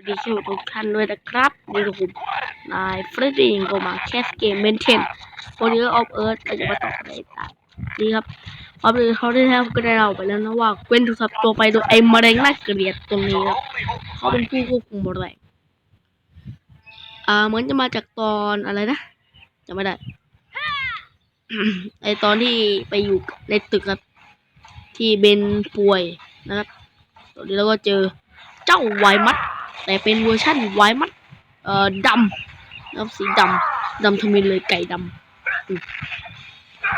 วัสดีทุกท่านด้วยนะครับนี่คือผมนายเฟรดดี้ก็มาแคสเกมเมนเทนโปรดิวออฟเอิร์ธเราจะมาต่อในตานี่ครับความเป็นเขาได้แล้วก็ได้เราไปแล้วนะว่าเว้นถูกสับตัวไปโดยไอ้มะเร็งน่าเกลียดตรงนี้ครับเขาเป็นผู้ควบคุมมะเร็งอ่าเหมือนจะมาจากตอนอะไรนะจำไม่ได้ไอตอนที่ไปอยู่ในตึกครับ ที่เบนป่วยนะครับ ตอนนี้เราก็เจอเจ้าไวมัด แต่เป็นเวอร์ชั่นไวมัดเอ่อดำนะครับสีดำดำทมินเลยไก่ดำ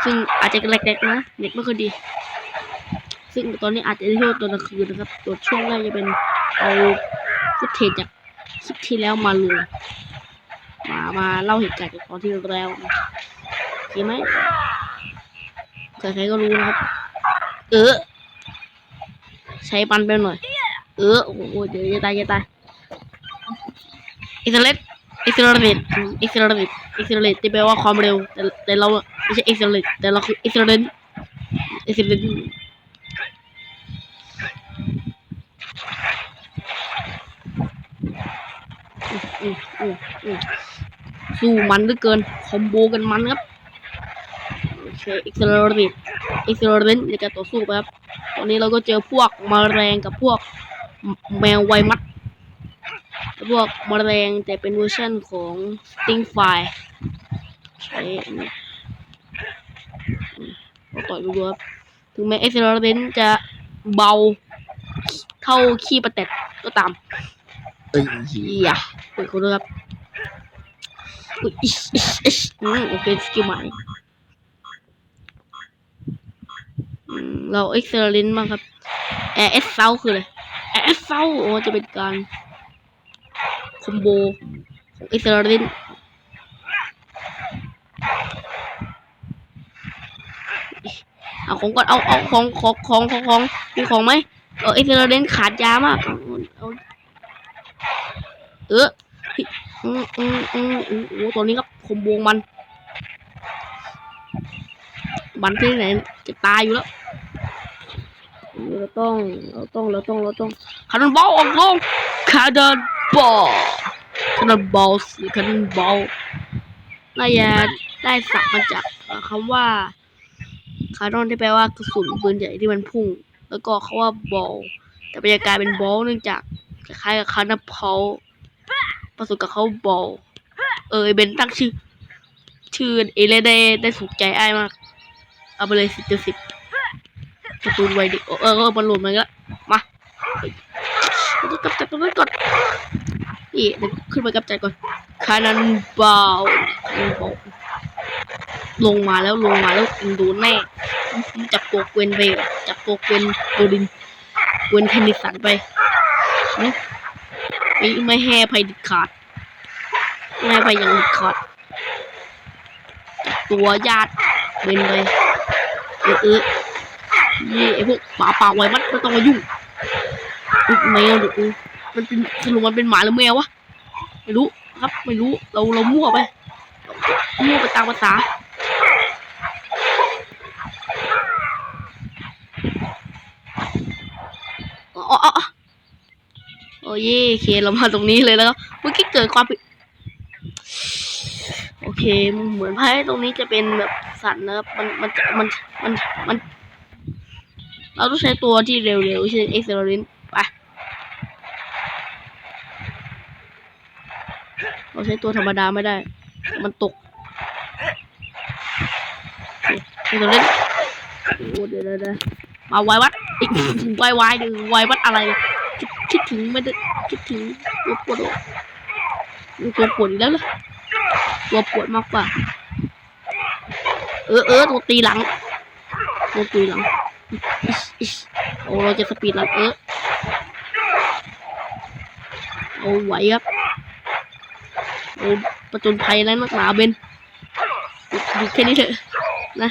ซึ่งอาจจะแหลกๆนะเน็ตไม่ค่อยดี ซึ่งตอนนี้อาจจะได้โทษตอนกลางคืนนะครับตัวช่วงแรกจะเป็นเอาฟุตเทจจากคลิปที่แล้วมาลงมามาเล่าเหตุการณ์จากตอนที่แล้วโอเคไหมใครๆก็รู้นะครับ เออใช้ปันไปหน่อย เออโอ้โหเดี๋ยวจะตายจะตาย อิสราเอลอิสราเอลอิสราเอลอิสราเอลที่แปลว่าความเร็ว แต่แต่เราอะไม่ใช่อิสราเอลแต่เราคืออิสราเอลอิสราเอลสู้มันเหลือเกิน คอมโบกันมันครับโอเคอิสราเอลอิสราเอลในการต่อสู้ไปครับ ตอนนี้เราก็เจอพวกมแมลงกับพวกแมวไวมัด พวกมแมลงแต่เป็นเวอร์ชันของ Sting Fire ใช้อันนี้อืมเราต่อยดูครับถึงแม้เอ็กซ์เรนจะเบาเท่าขี้ประแตดก็ตามเอ้ยเฮียเปิดคนด้วยครับอุ๊ยอืมโอเคสกิลใหม่เราเอ็กซ์เรนบ้างครับแอร์เอสเซาคืออะไรแอร์เอสเซาโอ้จะเป็นการ คอมโบของอิสราเอลเอาของก่อนเอาเอาของของของของของมีของไหมเอออิสราเอลขาดยามากเออาเอออืมอืมอืมอืมโอ้ตัวนี้ครับคอมโบมันมันที่ไหนจะตายอยู่แล้ว เราต้อง เราต้อง เราต้อง เราต้องคาร์ดอนบอลออกลงคาร์ดอนบอล คาร์นบอลหรือคาร์นบอลน่าจะได้สับมาจากคำว่าคาร์ดอนที่แปลว่ากระสุนปืนใหญ่ที่มันพุ่ง แล้วก็เขาว่าบอลแต่ไปจะกายเป็นบอลเนื่องจากคล้ายกับคาร์ดอนพอลผสมกับเขาบอลเออเบนตั้งชื่อ ชื่อเอเลได้ได้ถูกใจไอ้ายมาก เอาไปเลยสิบเจ็ดสิบกร์ตูนวัยเด็กเออเออมันหลุดมาอีกแล้วมารต้องกำจัดตรงนั้นก่อน นี่เดี๋ยวขึ้นไปกำจัดก่อนคานันบาลคานันบาลงมาแล้วลงมาแล้วโดนแน่จับตัวเกวนไปจับตัวเกวนโดดินเกวนเทนนิสันไปนะไม่ไม่แห่ภัยดิขาดไม่ให้ภัยอย่างเด็ดขาดจับตัวญาติเบนไปเออเออนี่ไอพวกหมาป่าไวมัดไม่ต้องมายุ่งอุ๊ยแมวเดี๋ยวกู มันเป็นสรุปมันเป็นหมาหรือแมววะไม่รู้ครับ ไม่รู้เราเรามั่วไปมั่วไปตามภาษาอ๋อโอ้ยโอเคเรามาตรงนี้เลยแล้วเมื่อกี้เกิดความผิดโอเคเหมือนไพ่ตรงนี้จะเป็นแบบสัตว์นะครับมันมันจะมันมันมัน เราต้องใช้ตัวที่เร็วๆเช่นเอ็กซ์เซอร์ลินไป เราใช้ตัวธรรมดาไม่ได้ มันตกเอ็กซ์เลินโอ้เดี๋ยวเดี๋ยวเดี๋ยวมาไววัดอีกไวไวดึงไววัดอะไรคิดคิดถึงไม่ได้คิดถึงตัวปวดหัวมีตัวปวดแล้วเหรอตัวปวดมากกว่า เออเออตัวตีหลังตัวตีหลังโอ้เราจะสปีดรันเออโอ้ไหวครับ อ้ประจนภัยแล้วนักหนาเบนดูแค่นี้เถอะนะ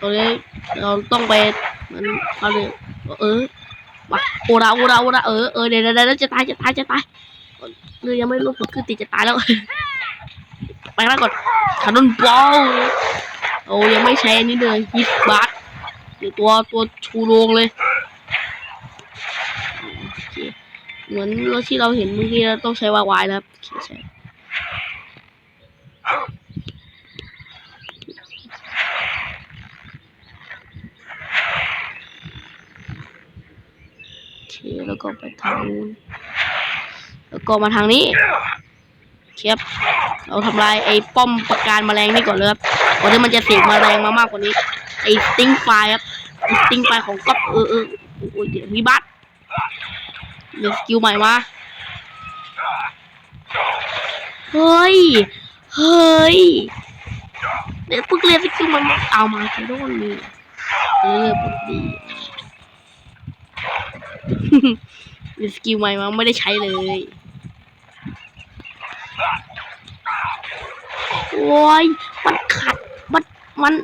ตอนนี้เราต้องไปมือนเขาเลยเออมาโอราโอราโอราเออเออเดี๋ยวเดี๋ยวจะตายจะตายจะตายเรือยังไม่ลงผลคือติดจะตายแล้ว ไปแล้วก่อนคาร์ดอนบอลโอ้ยังไม่ใช้อันนี้เลยฮิตบาร์หรือตัวตัวชูโรงเลยโอ เหมือนรถที่เราเห็นเมื่อกี้เราต้องใช้วาวายนะครับโอเคใช่แล้วก็ไปทางนู้นแล้วก็มาทางนี้เชียบเราทำลายไอ้ป้อมประการแมลงนี่ก่อนเลยครับก่อนที่มันจะเสกแมลงมามากกว่านี้ ไอ้สติ้งไฟครับสติ้งไฟของก๊อปเออเออโอ้ยเดี๋ยวมีบัต เดี๋ยวสกิลใหม่มาเฮ้ย เฮ้ยเดี๋ยวเพิ่งเรียนสกิลมันมาเอามาใช้โดนนี่เออปกดีเรียนสกิลใหม่มาไม่ได้ใช้เลยโอ้ยมันขัด มัน มัน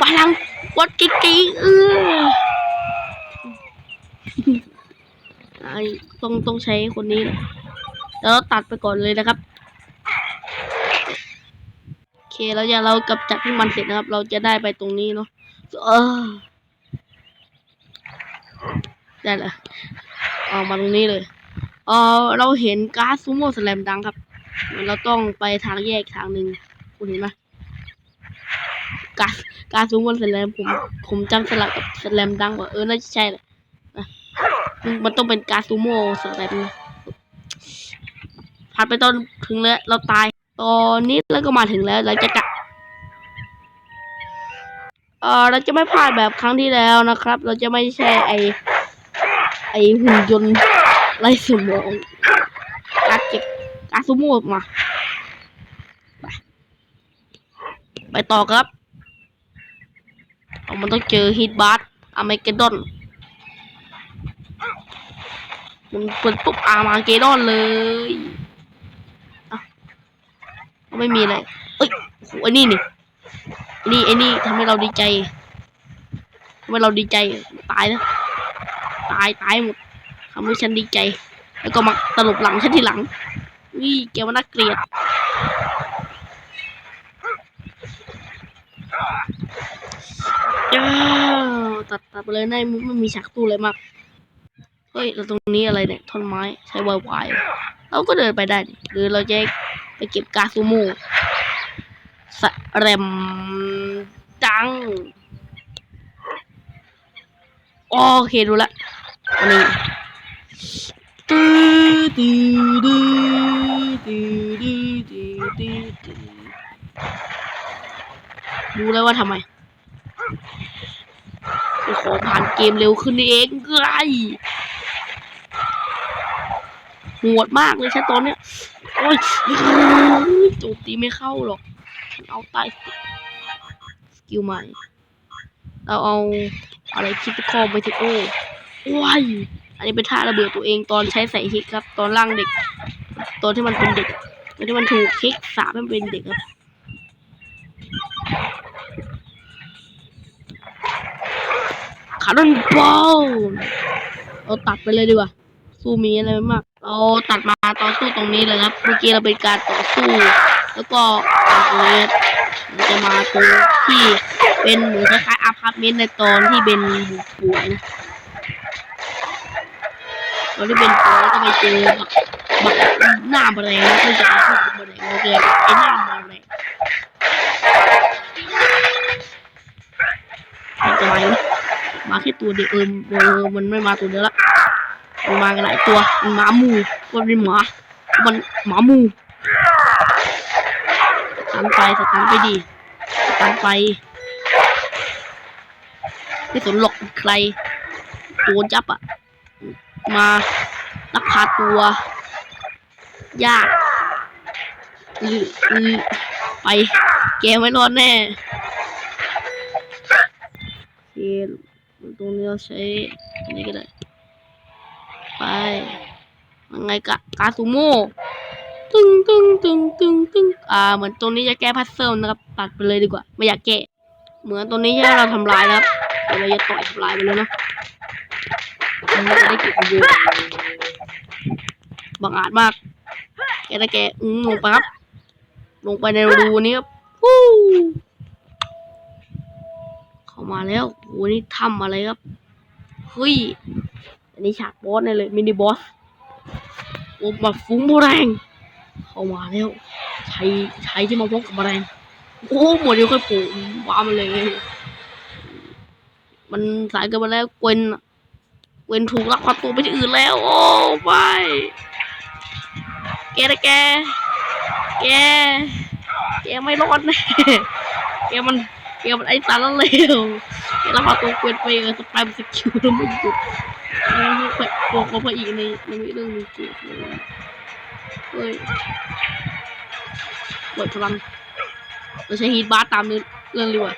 พลังวัดกิ๊กๆเออ ไอ้ต้องต้องใช้คนนี้แล้วตัดไปก่อนเลยนะครับโอเคแล้วอย่าเรากำจัดที่มันเสร็จนะครับ เราจะได้ไปตรงนี้เนาะเออได้ละเอามาตรงนี้เลยเออเราเห็นก๊าซซูโม่สแลมดังครับ เราต้องไปทางแยกทางหนึ่งคุณเห็นไหมก๊าซก๊าซซูโม่สแลมผมผมจำสลับกับสแลมดังว่าเออน่าจะใช่แหละ มันต้องเป็นการซูโม่สแลมนะผ่านไปตอนถึงแล้ว เราตาย ตอนนี้แล้วก็มาถึงแล้วเราจะกะเออเราจะไม่พลาดแบบครั้งที่แล้วนะครับ เราจะไม่ใช่ไอไอหุ่นยนต์ไรสมองการเก็บการซูโม่มา ไปต่อครับ มันต้องเจอฮิตบัสอเมเกดอน มันเปิดปุ๊บอามาเกดอนเลยอะไม่มีอะไรเอ้ยโอ้โหไอ้นี่นี่นี่ไอ้นี่ทำให้เราดีใจทำให้เราดีใจตายนะตายตายหมดทำให้ฉันดีใจ แล้วก็มาตลบหลังฉันทีหลังนี่แกมันน่าเกลียดย้าตัดตัดไปเลยนะไม่มีฉากตู้เลยมาก เฮ้ยเราตรงนี้อะไรเนี่ยท่อนไม้ใช้ไวไวเราก็เดินไปได้ หรือเราจะไปเก็บกาซูโม่สแรมจังโอเคดูละอันนี้ตื้อตื้อตื้อตื้อตื้อตื้อตื้อตื้อรู้แล้วว่าทำไมขอผ่านเกมเร็วขึ้นเองไง โหดมากเลยใช่ตอนเนี้ย โอ้ยโจมตีไม่เข้าหรอก ฉันเอาตายสกิลใหม่ เราเอาอะไรคิดคอมไปทิโอ้ว้ายอันนี้เป็นท่าระเบิดตัวเองตอนใช้ใส่ฮิกครับ ตอนล่างเด็ก ตอนที่มันเป็นเด็กตอนที่มันถูกฮิกสาบให้มันเป็นเด็กครับคาร์ดอนบอลเราตัดไปเลยดีกว่า สู้มีอะไรไม่มาก เราตัดมาต่อสู้ตรงนี้เลยครับ เมื่อกี้เราเป็นการต่อสู้ แล้วก็ตรงนี้จะมาตรงที่เป็นเหมือนคล้ายๆอพาร์ตเมนต์ในตอนที่เป็นบุกป่วยนะตอนที่เป็นป่วยก็ไปเจอบักบักหน้าแมลงแล้วก็จะเอาพวกแมลงเราเจอไอ้หน้าแมลงมันจะมาไหมมาแค่ตัวเดียวเออมันไม่มาตัวเดียวละ มันมากันหลายตัวมันหมามูมันเป็นหมา มันหมามูตันไปสตันไปดีสตันไปไม่สนหรอกใครตัวจับอะมาลักพาตัวยากอืออือไปแกไม่รอดแน่เคตรงนี้เราใช้อันนี้ก็ได้ ไปยังไงกะกาซูโม่ตึงตึงตึงตึงตึงอ่า เหมือนตรงนี้จะแก้พัซเซิลนะครับ ตัดไปเลยดีกว่า ไม่อยากแก้เหมือนตรงนี้ที่เราทำลายนะครับเดี๋ยวเราจะต่อยทำลายไปเลยเนาะมันจะได้เก็บอยู่บังอาจมาก แกนะแกอืมลงไปครับ ลงไปในรูนี้ครับฮู้เข้ามาแล้วโอ้นี่ถ้ำอะไรครับเฮ้ย อันนี้ฉากบอสแน่เลยมินิบอสโอ้มาฟุ้งแรงเข้ามาแล้วใช้ใช้ที่มาพบกับแมลงโอ้หมดเดียวค่อยโผล่ว้ามันเลย มันสายเกินไปแล้วเกวนเกวนถูกลักพาตัวไปที่อื่นแล้ว โอ้ไม่แกนะแก แก แกไม่รอดแน่แกมันแกมันไอ้สารเลวแกลักพาตัวเกวนไปเออสปายมันสกิลแล้วไม่หยุด แขวะโกงเขาไปอีกในในเรื่องนี้จุดเลยเฮ้ยเปล่อยพลังเราใช้ฮีทบาร์ตามเนื้อเรื่องดีกว่า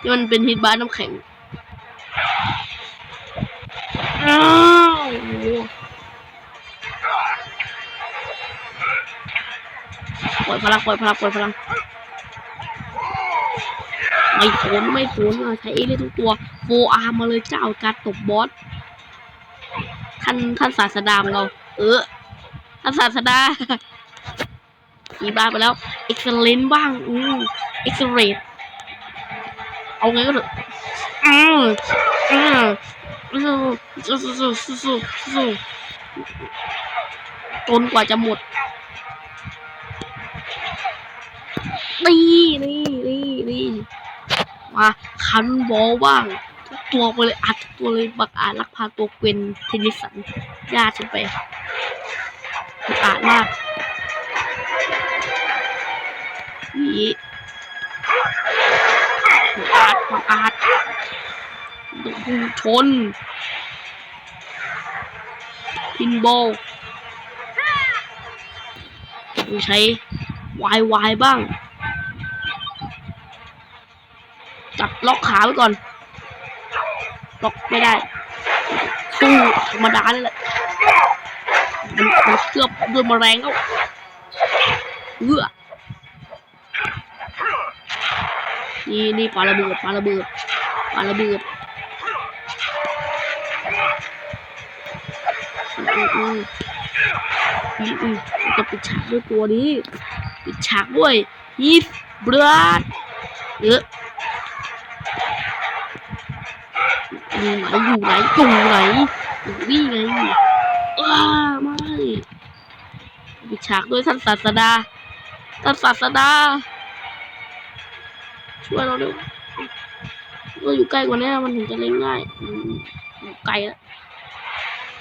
ที่มันเป็นฮีทบาร์น้ำแข็งอ้าวโอ้โหปล่อยพลังปล่อยพลังปล่อยพลังไม่สนไม่สนอ่ใช้เอเลี่ยทุกตัวโฟอาร์มาเลยเจ้าการตบบอส ท่านท่านศาสดาของเรา เออ ท่านศาสดาอีบ้าไปแล้วเอ็กซ์เลนบ้าง อืมเอ็กซ์เรดเอาไงก็เถอะอืมอืมสู้สู้สู้สู้สู้จนกว่าจะหมดนี่นี่นี่นี่มาคันบอลบ้าง ตัวไปเลยอัดตัวเลยบักอาจลักพาตัวเกวนเทนนิสันญาติฉันไปบักอาจมากนี่อาดมาอาดพุ่งชนพินโบลต้องใช้วายวายบ้าง จับล็อกขาไว้ก่อน กไม่ได้สู้ธรรมดาเลยแหละมันมันเคลือบด้วยแมลงแล้วเอื้อนี่นี่ปาระเบิดปาระเบิดปาระเบิดอืมอืมอือืมจะปิดฉากด้วยตัวนี้ปิดฉากด้วยฮีสบลัดเออ อยู่ไหนอยู่ไหนอยู่ไหนอยู่นี่ไงอ้าไม่ปิดฉากด้วยท่านศาสดาท่านศาสดาช่วยเราเร็วเราอยู่ใกล้กว่านี้มันถึงจะเล่นง่ายอืมอยู่ไกลแล้ว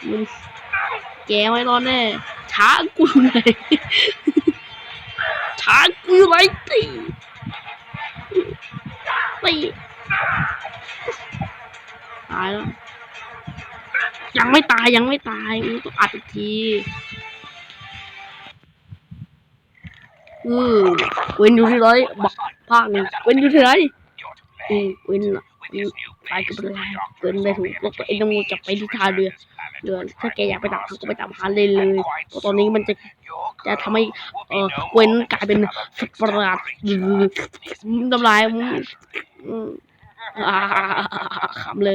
มันแกไม่รอดแน่ช้ากูไหนช้ากูอยู่ไหนตีตี ยังไม่ตายยังไม่ตายมึงต้องอัดอีกทีอือเว้นอยู่ที่ร้อยบักภาคหนึ่งเว้นอยู่ที่ไหนอืมเว้นอืมตายกันไปเลยเกินไปถูกแล้วตัวเองต้องจับไปที่ท่าเรือเรือถ้าแกอยากไปดับก็ไปดับหาเลยเลยตอนนี้มันจะจะทำให้เออเว้นกลายเป็นสัตว์ประหลาดทำลายอืมอืมอ่าขำเล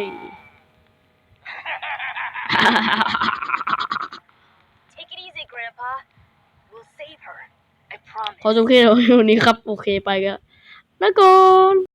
ย Take it easy, Grandpa. We'll save her. I promise. ขอจบแค่วันนี้ครับ โอเคไปก็แล้วก่อน